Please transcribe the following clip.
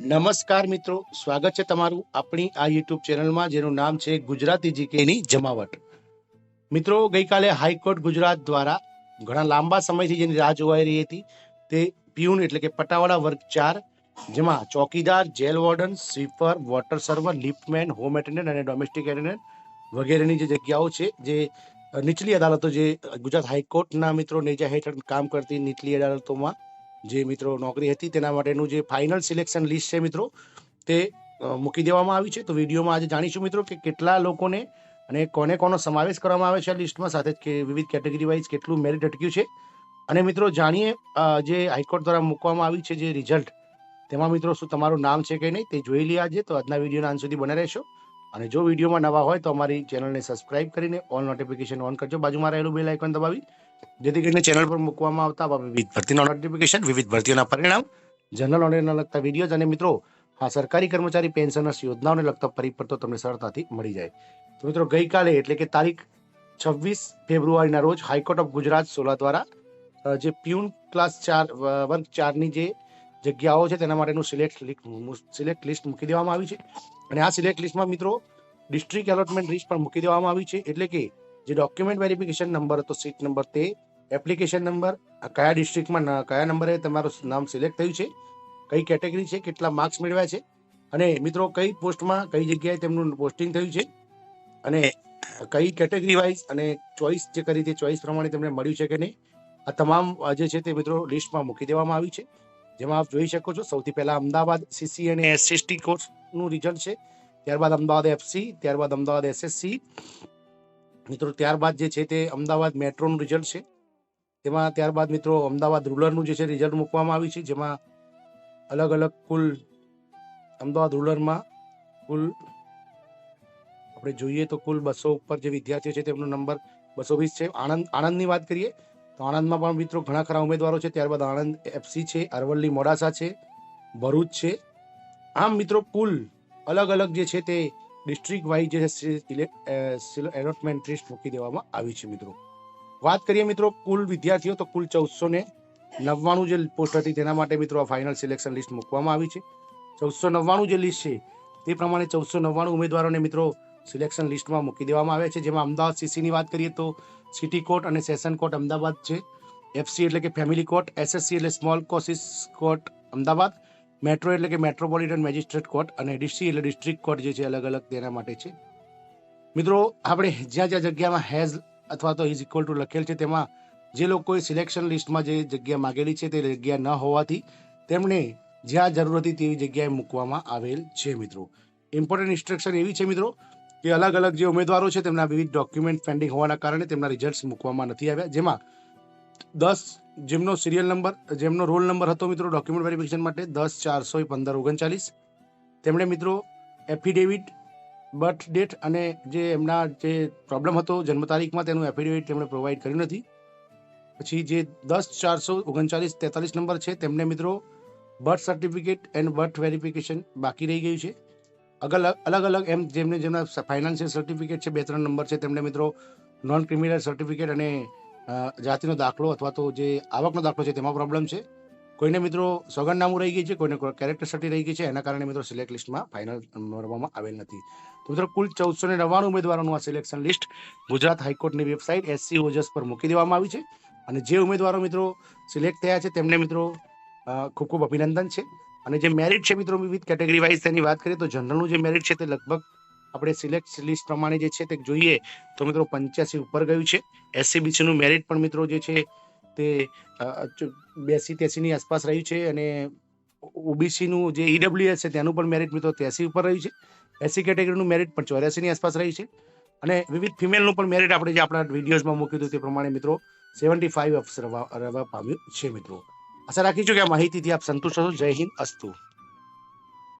નમસ્કાર મિત્રો, સ્વાગત છે તમારું આપણી આ યુટ્યુબ ચેનલમાં, જેનું નામ છે ગુજરાતી જીકેની જમાવટ. મિત્રો, ગઈકાલે હાઈકોર્ટ ગુજરાત દ્વારા ઘણા લાંબા સમયથી જેની રાહ જોવાઈ રહી હતી, તે પ્યુન એટલે કે પટાવાળા વર્ગ ચાર, જેમાં ચોકીદાર, jail warden, sweeper, water server, liftman, home attendant અને ડોમેસ્ટિક એટેન્ડન્ટ વગેરેની જે જગ્યાઓ છે, જે નીચલી અદાલતો જે ગુજરાત હાઈકોર્ટના મિત્રો નેજા હેઠળ કામ કરતી નીચલી અદાલતોમાં જે મિત્રો નોકરી હતી તેના માટેનું જે ફાઇનલ સિલેક્શન લિસ્ટ છે મિત્રો, તે મૂકી દેવામાં આવી છે. તો વિડીયોમાં આજે જાણીશું મિત્રો કે કેટલા લોકોને અને કોને કોનો સમાવેશ કરવામાં આવે છે આ લિસ્ટમાં સાથે કે વિવિધ કેટેગરી વાઇઝ કેટલું મેરિટ અટક્યું છે. અને મિત્રો જાણીએ જે હાઈકોર્ટ દ્વારા મૂકવામાં આવી છે જે રિઝલ્ટ તેમાં મિત્રો શું તમારું નામ છે કે નહીં તે જોઈ લઈએ આજે. તો આજના વિડીયોના અંત સુધી બને રહેશો. અને જો વિડીયોમાં નવા હોય તો અમારી ચેનલને સબસ્ક્રાઇબ કરીને ઓલ નોટિફિકેશન ઓન કરજો. બાજુમાં રહેલું બેલ આઇકન દબાવી. જેથી કરીને ચેનલ પર મૂકવામાં આવતા આવા વિવિધ ભરતીના નોટિફિકેશન વિવિધ ભરતીઓના પરિણામ જનરલ નોલેજને લગતા વિડીયોઝ અને મિત્રો આ સરકારી કર્મચારી પેન્શનર્સ યોજનાઓને લગતા પરિપત્રો તમને સરળતાથી મળી જાય. તો મિત્રો, ગઈકાલે, એટલે કે તારીખ છવ્વીસ ફેબ્રુઆરીના રોજ હાઈકોર્ટ ઓફ ગુજરાત સોલા દ્વારા જે પ્યુન ક્લાસ ચાર વર્ગ ચારની જે જગ્યાઓ છે, તેના માટેનું સિલેક્ટ સિલેક્ટ લિસ્ટ મૂકી દેવામાં આવી છે. અને આ સિલેક્ટ લિસ્ટમાં મિત્રો ડિસ્ટ્રિક્ટ એલોટમેન્ટ લિસ્ટ પણ મૂકી દેવામાં આવી છે. એટલે કે જે ડોક્યુમેન્ટ વેરિફિકેશન નંબર હતો સીટ નંબર તે એપ્લિકેશન નંબર કયા ડિસ્ટ્રિક્ટમાં કયા નંબરે તમારું નામ સિલેક્ટ થયું છે, કઈ કેટેગરી છે, કેટલા માર્ક્સ મેળવ્યા છે, અને મિત્રો કઈ પોસ્ટમાં કઈ જગ્યાએ તેમનું પોસ્ટિંગ થયું છે, અને કઈ કેટેગરી વાઇઝ અને ચોઇસ જે કરી તે ચોઇસ પ્રમાણે તેમને મળ્યું છે કે નહીં, આ તમામ જે છે તે મિત્રો લિસ્ટમાં મૂકી દેવામાં આવી છે. જેમાં આપ જોઈ શકો છો, સૌથી પહેલા અમદાવાદ સીસી અને એસએસટી કોર્સનું રિઝલ્ટ છે, ત્યારબાદ અમદાવાદ એફસી ત્યારબાદ અમદાવાદ એસએસસી મિત્રો, ત્યારબાદ જે છે તે અમદાવાદ મેટ્રોનું રિઝલ્ટ છે. તેમાં ત્યારબાદ મિત્રો, અમદાવાદ રૂરલનું જે છે રિઝલ્ટ મૂકવામાં આવ્યું છે, જેમાં અલગ અલગ કુલ અમદાવાદ રૂરલમાં કુલ આપણે જોઈએ તો કુલ બસો ઉપર જે વિદ્યાર્થીઓ છે તેમનો નંબર બસો વીસ છે. આણંદ, આણંદની વાત કરીએ તો આણંદમાં પણ મિત્રો ઘણા ખરા ઉમેદવારો છે. ત્યારબાદ આણંદ એફસી છે, અરવલ્લી મોડાસા છે, ભરૂચ છે. આમ મિત્રો કુલ અલગ અલગ જે છે તે ડિસ્ટ્રિક્ટ વાઇઝ જે એલોટમેન્ટ લિસ્ટ મૂકી દેવામાં આવી છે મિત્રો. વાત કરીએ મિત્રો કુલ વિદ્યાર્થીઓ, તો કુલ ચૌદસો ને નવ્વાણું જે પોસ્ટ હતી તેના માટે મિત્રો આ ફાઇનલ સિલેક્શન લિસ્ટ મૂકવામાં આવી છે. ચૌદસો નવ્વાણું જે લિસ્ટ છે, તે પ્રમાણે ચૌદસો નવ્વાણું ઉમેદવારોને મિત્રો સિલેક્શન લિસ્ટમાં મૂકી દેવામાં આવ્યા છે. જેમાં અમદાવાદ સીસીની વાત કરીએ તો સિટી કોર્ટ અને સેશન કોર્ટ અમદાવાદ છે. એફસી એટલે કે ફેમિલી કોર્ટ એસએસસી એટલે small causes court Ahmedabad. Metro એટલે કે મેટ્રોપોલિટન મેજિસ્ટ્રેટ કોર્ટ અને ડીસી એટલે ડિસ્ટ્રિક્ટ કોર્ટ જે છે અલગ અલગ તેના માટે છે. મિત્રો, આપણે જ્યાં જ્યાં જગ્યામાં હેઝ અથવા તો ઇઝ ઇક્વલ ટુ લખેલ છે, તેમાં જે લોકોએ સિલેક્શન લિસ્ટમાં જે જગ્યા માગેલી છે, તે જગ્યા ન હોવાથી તેમણે જ્યાં જરૂર હતી તેવી જગ્યાએ મૂકવામાં આવેલ છે, મિત્રો. ઇમ્પોર્ટન્ટ ઇન્સ્ટ્રક્શન એવી છે, મિત્રો, કે અલગ અલગ જે ઉમેદવારો છે, તેમના વિવિધ ડોક્યુમેન્ટ પેન્ડિંગ હોવાના કારણે તેમના રિઝલ્ટ મૂકવામાં નથી આવ્યા. જેમાં દસ જેમનો સિરિયલ નંબર જેમનો રોલ નંબર હતો મિત્રો ડોક્યુમેન્ટ વેરિફિકેશન માટે, દસ ચારસો પંદર, ઓગણચાલીસ. તેમણે મિત્રો એફિડેવિટ બર્થ ડેટ અને જે એમના જે પ્રોબ્લેમ હતો, જન્મ તારીખમાં તેનું એફિડેવિટ તેમણે પ્રોવાઈડ કર્યું નથી. પછી જે દસ ચારસો ઓગણચાલીસ, તેતાલીસ નંબર છે, તેમને મિત્રો birth certificate and birth verification બાકી રહી ગયું છે. અગલ, અલગ અલગ એમ જેમને જેમના ફાઇનાન્શિયલ સર્ટિફિકેટ છે, બે, ત્રણ નંબર છે, તેમને મિત્રો નોન ક્રિમિનલ સર્ટિફિકેટ અને જાતિનો દાખલો અથવા તો જે આવકનો દાખલો છે તેમાં પ્રોબ્લેમ છે. કોઈને મિત્રો સોગંદનામું રહી ગઈ છે, કોઈને કેરેક્ટર સર્ટી રહી ગઈ છે, એના કારણે મિત્રો સિલેક્ટ લિસ્ટમાં ફાઇનલ મળવામાં આવેલ નથી. તો મિત્રો કુલ ચૌદસો ને નવ્વાણું ઉમેદવારોનું આ સિલેક્શન લિસ્ટ ગુજરાત હાઈકોર્ટની વેબસાઇટ એસસી ઓજસ પર મૂકી દેવામાં આવી છે. અને જે ઉમેદવારો મિત્રો સિલેક્ટ થયા છે તેમને મિત્રો ખૂબ ખૂબ અભિનંદન છે. અને જે મેરિટ છે મિત્રો વિવિધ કેટેગરી વાઇઝ તેની વાત કરીએ તો જનરલનું જે મેરિટ છે તે લગભગ આપણે સિલેક્ટ લિસ્ટ પ્રમાણે જે છે તે જોઈએ તો મિત્રો પંચ્યાસી ઉપર ગયું છે. એસસીબીસીનું મેરિટ પણ મિત્રો જે છે તે બેસી ત્યાસીની આસપાસ રહ્યું છે અને ઓબીસીનું જે ઈડબ્લ્યુએસ છે તેનું પણ મેરિટ મિત્રો ત્યાસી ઉપર રહ્યું છે. એસસી કેટેગરીનું મેરિટ પણ ચોર્યાસીની આસપાસ રહ્યું છે. અને વિવિધ ફિમેલનું પણ મેરિટ આપણે જે આપણા વિડીયોઝમાં મૂક્યું હતું તે પ્રમાણે મિત્રો સેવન્ટી ફાઈવ રહેવા રહેવા પામ્યું છે મિત્રો. આશા રાખીશું કે આ માહિતીથી આપ સંતુષ્ટ હશો. જય હિન્દ, અસ્તુ.